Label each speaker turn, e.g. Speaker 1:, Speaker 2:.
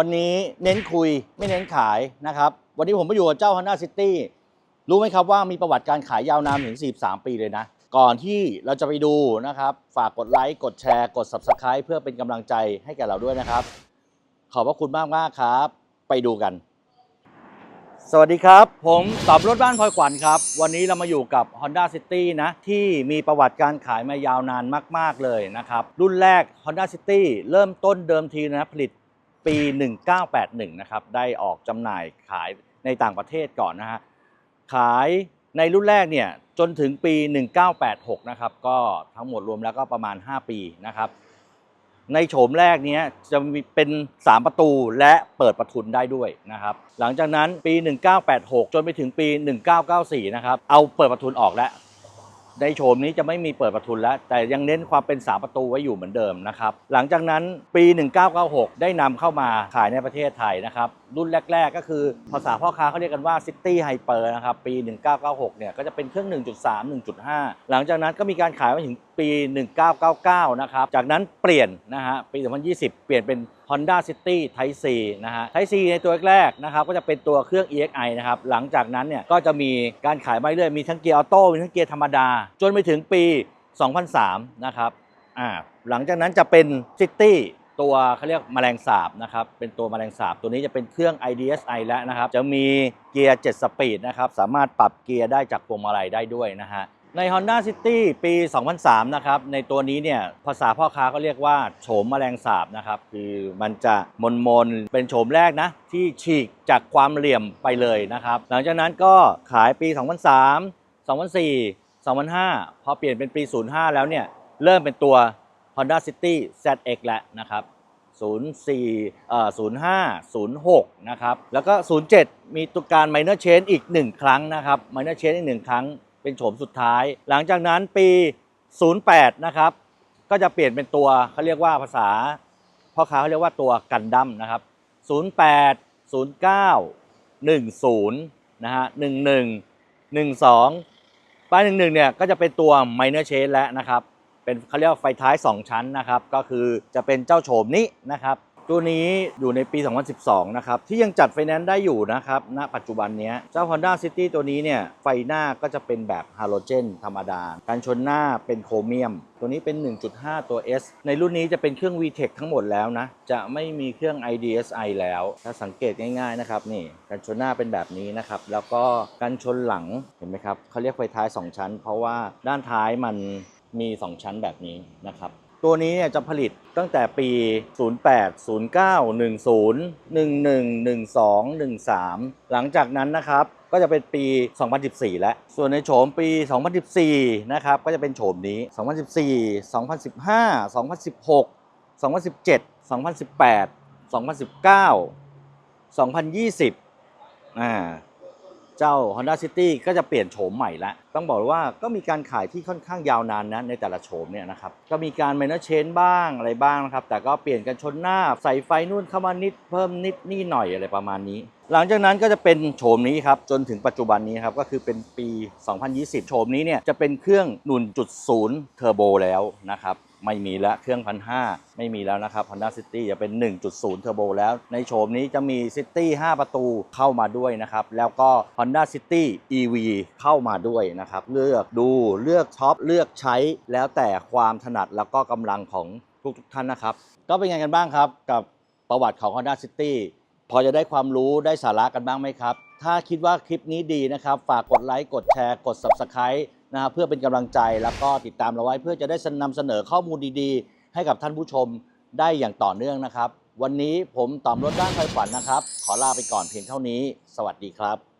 Speaker 1: วันนี้เน้นคุยไม่เน้นขายนะครับ วันนี้ผมมาอยู่กับเจ้า Honda City รู้ไหมครับว่ามีประวัติการขายยาวนานถึง 43 ปีเลยนะ ก่อนที่เราจะไปดูนะครับ ฝากกดไลค์ กดแชร์ กด Subscribe เพื่อเป็นกำลังใจให้แก่เราด้วยนะครับ ขอบพระคุณมากมากครับ ไปดูกัน สวัสดีครับ ผมตอบรถบ้านพลอยขวัญครับ วันนี้เรามาอยู่กับ Honda City นะ ที่มีประวัติการขายมายาวนานมาก ๆเลยนะครับ รุ่นแรก Honda City เริ่มต้นเดิมทีนะผลิต ปี 1981 นะครับ ได้ออกจำหน่ายขายในต่างประเทศก่อนนะฮะ ขายในรุ่นแรกเนี่ยจนถึงปี 1986 นะครับ ก็ทั้งหมดรวมแล้วก็ประมาณ 5 ปีนะครับ ในโฉมแรกเนี้ยจะมีเป็น 3 ประตูและเปิดประทุนได้ด้วยนะครับ หลังจากนั้นปี 1986 จนไปถึงปี 1994 นะครับ เอาเปิดประทุนออกแล้ว ในโฉมนี้จะไม่มีเปิดประทุนแล้ว แต่ยังเน้นความเป็นสาประตูไว้อยู่เหมือนเดิมนะครับ หลังจากนั้นปี 1996 ได้นำเข้ามาขายในประเทศไทยนะครับรุ่นแรก ๆ ก็คือภาษาพ่อค้าเขาเรียกกันว่า City Hyper นะครับ ปี 1996 เนี่ย ก็จะเป็นเครื่อง 1.3 1.5 หลังจากนั้นก็มีการขายมาถึงปี 1999 นะครับ จากนั้นเปลี่ยนนะฮะ ปี 2020 เปลี่ยนเป็น Honda City Type C นะฮะ Type C ในตัวแรกๆนะครับ ก็จะเป็นตัวเครื่อง EXI นะครับ หลังจากนั้นเนี่ย ก็จะมีการขายมาเรื่อย มีทั้งเกียร์ออโต้ มีทั้งเกียร์ธรรมดา จนไปถึงปี 2003 นะครับ อ่า หลังจากนั้นจะเป็น City ตัวเขาเรียกแมลงสาบนะครับเป็นตัวแมลงสาบตัวนี้จะเป็นเครื่อง IDSI แล้วนะครับจะมีเกียร์7สปีดนะครับสามารถปรับเกียร์ได้จากพวงมาลัยได้ด้วยนะฮะใน Honda City ปี 2003 นะครับ ในตัวนี้เนี่ย ภาษาพ่อค้าก็เรียกว่าโฉมแมลงสาบนะครับ คือมันจะมนมนเป็นโฉมแรกนะ ที่ฉีกจากความเหลี่ยมไปเลยนะครับ หลังจากนั้นก็ขายปี 2003 2004 2005 พอเปลี่ยนเป็นปี 05 แล้วเนี่ย เริ่มเป็นตัว Honda City ZX แล้วนะครับ 04เอ่อ05 06 นะครับ แล้วก็ 07 มีตัวการ minor change อีก 1 ครั้งนะครับ minor change อีก 1 ครั้ง เป็นโฉมสุดท้าย หลังจากนั้นปี 08 นะครับ ก็จะเปลี่ยนเป็นตัวเขาเรียกว่าภาษาพ่อค้าเขาเรียกว่าตัวกันดั้มนะครับ 08 09 10 นะฮะ 11 12 ป้าย 11 เนี่ย ก็จะเป็นตัว minor change แล้วนะครับ เป็นเขาเรียกว่าไฟท้าย 2 ชั้นนะครับ ก็คือจะเป็นเจ้าโฉมนี้นะครับ ตัวนี้อยู่ในปี 2012 นะครับ ที่ยังจัดไฟแนนซ์ได้อยู่นะครับ ณ ปัจจุบันนี้เจ้า Honda City ตัวนี้เนี่ย ไฟหน้าก็จะเป็นแบบฮาโลเจนธรรมดา การชนหน้าเป็นโครเมียม ตัวนี้เป็น 1.5 ตัว S ในรุ่นนี้จะเป็นเครื่อง VTEC ทั้งหมดแล้วนะ จะไม่มีเครื่อง IDSI แล้ว ถ้าสังเกตง่ายๆนะครับนี่การชนหน้าเป็นแบบนี้นะครับ แล้วก็การชนหลังเห็นไหมครับเขาเรียกไฟท้าย 2 ชั้น เพราะว่าด้านท้ายมัน มี 2 ชั้นแบบนี้นะครับ ตัวนี้เนี่ยจะผลิตตั้งแต่ปี 08 09 10 11 12 13 หลังจากนั้นนะครับก็จะเป็นปี 2014 แล้ว ส่วนในโฉมปี 2014 นะครับก็จะเป็นโฉมนี้ 2014 2015 2016 2017 2018 2019 2020 อ่า เจ้า Honda City ก็จะเปลี่ยนโฉมใหม่ละ ต้องบอกว่าก็มีการขายที่ค่อนข้างยาวนานนะในแต่ละโฉมเนี่ยนะครับก็มีการ minor change บ้างอะไรบ้างนะครับแต่ก็เปลี่ยนกันชนหน้าใส่ไฟนู่นเข้ามานิดเพิ่มนิดนี่หน่อยอะไรประมาณนี้ หลังจากนั้นก็จะเป็นโฉมนี้ครับจนถึงปัจจุบันนี้ครับก็คือเป็นปี 2020 โฉมนี้เนี่ยจะเป็นเครื่อง1.0เทอร์โบแล้วนะครับไม่มีแล้วเครื่องพันห้าไม่มีแล้วนะครับ Honda City จะเป็น 1.0 เทอร์โบแล้ว ในโฉมนี้จะมี City 5 ประตูเข้ามาด้วยนะครับ แล้วก็ Honda City EV เข้ามาด้วยนะครับเลือกดูเลือกช็อปเลือกใช้แล้วแต่ความถนัดแล้วก็กำลังของทุกๆท่านนะครับ ก็เป็นไงกันบ้างครับ กับประวัติของ Honda City พอจะได้ความรู้ได้สาระกันบ้างไหมครับ ถ้าคิดว่าคลิปนี้ดีนะครับ ฝากกดไลค์กดแชร์กด Subscribe นะครับเพื่อเป็นกำลังใจแล้วก็ติดตามเราไว้ เพื่อจะได้นำเสนอข้อมูลดีๆ ให้กับท่านผู้ชมได้อย่างต่อเนื่องนะครับ วันนี้ผมตอมรถด้านไฟฝันนะครับ ขอลาไปก่อนเพียงเท่านี้ สวัสดีครับ